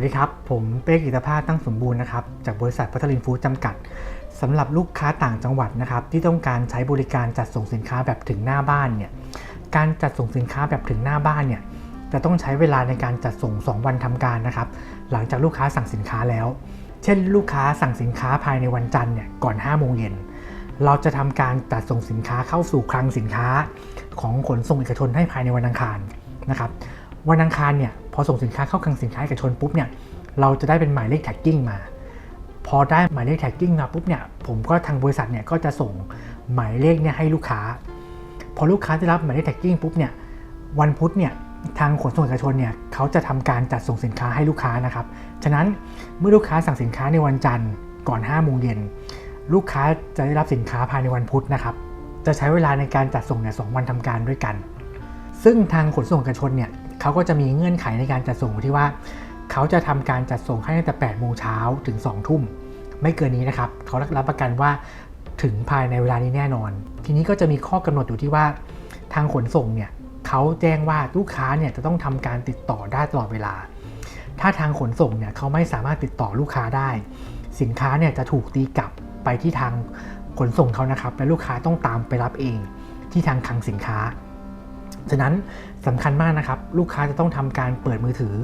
วัสดีครับ ผมเป้กิตภาตั้งสมบูรณ์นะครับ จากบริษัทพัทลินฟู้ดจำกัดสำหรับลูกค้าต่างจังหวัดนะครับ ที่ต้องการใช้บริการจัดส่งสินค้าแบบถึงหน้าบ้านเนี่ยการจัดส่งสินค้าแบบถึงหน้าบ้านเนี่ยจะต้องใช้เวลาในการจัดส่ง 2 วันทำการนะครับ หลังจากลูกค้าสั่งสินค้าแล้ว เช่น ลูกค้าสั่งสินค้าภายในวันจันทร์เนี่ยก่อน5โมงเย็นเราจะทำการจัดส่งสินค้าเข้าสู่คลังสินค้า ของขนส่งเอกชนให้ภายในวันอังคารนะครับวันอังคารเนี่ย อส่งสินค้าเข้าคลังสินค้าเอกชนปุ๊บเนี่ยเราจะได้เป็นหมายเลขแท็กกิ้งมา พอได้หมายเลขแท็กกิ้งมาปุ๊บเนี่ยผมก็ทางบริษัทเนี่ยก็จะส่งหมายเลขเนี่ยให้ลูกค้า พอลูกค้าได้รับหมายเลขแท็กกิ้งปุ๊บเนี่ยวันพุธเนี่ยทางขนส่งเอกชนเนี่ยเขาจะทำการจัดส่งสินค้าให้ลูกค้านะครับ ฉะนั้นเมื่อลูกค้าสั่งสินค้าในวันจันทร์ก่อน5โมงเย็นลูกค้าจะได้รับสินค้าภายในวันพุธนะครับ จะใช้เวลาในการจัดส่งเนี่ยสองวันทำการด้วยกัน ซึ่งทางขนส่งเอกชนเนี่ย เขาก็จะมีเงื่อนไขในการจัดส่งที่ว่า เขาจะทำการจัดส่งให้ตั้งแต่8โมงเช้าถึง2ทุ่มไม่เกินนี้นะครับเขารับประกันว่าถึงภายในเวลานี้แน่นอน ทีนี้ก็จะมีข้อกำหนดอยู่ที่ว่าทางขนส่งเนี่ยเขาแจ้งว่าลูกค้าเนี่ยจะต้องทำการติดต่อได้ตลอดเวลา ถ้าทางขนส่งเนี่ยเขาไม่สามารถติดต่อลูกค้าได้ สินค้าเนี่ยจะถูกตีกลับไปที่ทางขนส่งเขานะครับ และลูกค้าต้องตามไปรับเองที่ทางคลังสินค้า ฉะนั้นสำคัญมากนะครับ ลูกค้าจะต้องทำการเปิดมือถือ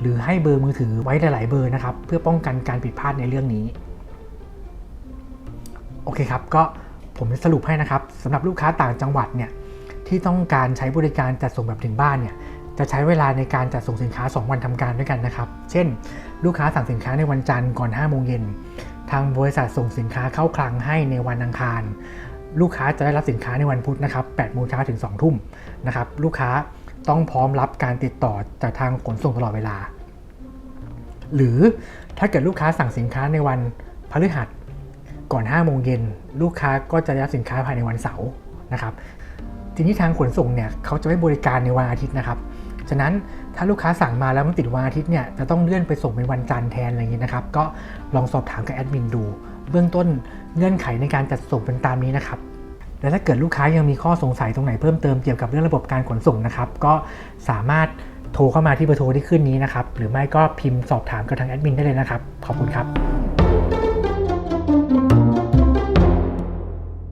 หรือให้เบอร์มือถือไว้หลาย ๆ เบอร์นะครับ เพื่อป้องกันการผิดพลาดในเรื่องนี้ โอเคครับ ก็ผมสรุปให้นะครับสำหรับลูกค้าต่างจังหวัดเนี่ยที่ต้องการใช้บริการจัดส่งแบบถึงบ้านเนี่ยจะใช้เวลาในการจัดส่งสินค้า 2 วันทำการด้วยกันนะครับ เช่น ลูกค้าสั่งสินค้าในวันจันทร์ก่อน5โมงเย็นทางบริษัทส่งสินค้าเข้าคลังให้ในวันอังคาร ลูกค้าจะได้รับสินค้าในวันพุธนะครับ8โมงเช้าถึง 2 ทุ่มนะครับ ลูกค้าต้องพร้อมรับการติดต่อจากทางขนส่งตลอดเวลา หรือถ้าเกิดลูกค้าสั่งสินค้าในวันพฤหัสก่อน5โมงเย็นลูกค้าก็จะได้รับสินค้าภายในวันเสาร์นะครับ ทีนี้ทางขนส่งเนี่ยเขาจะไม่บริการในวันอาทิตย์นะครับ ฉะนั้นถ้าลูกค้าสั่งมาแล้วมันติดวันอาทิตย์เนี่ยจะต้องเลื่อนไปส่งเป็นวันจันทร์แทนอะไรอย่างนี้นะครับ ก็ลองสอบถามกับแอดมินดู เบื้องต้นเงื่อนไขในการจัดส่งเป็นตามนี้นะครับและถ้าเกิดลูกค้ายังมีข้อสงสัยตรงไหนเพิ่มเติมเกี่ยวกับเรื่องระบบการขนส่งนะครับ ก็สามารถโทรเข้ามาที่เบอร์โทรที่ขึ้นนี้นะครับ หรือไม่ก็พิมพ์สอบถามกับทางแอดมินได้เลยนะครับ ขอบคุณครับ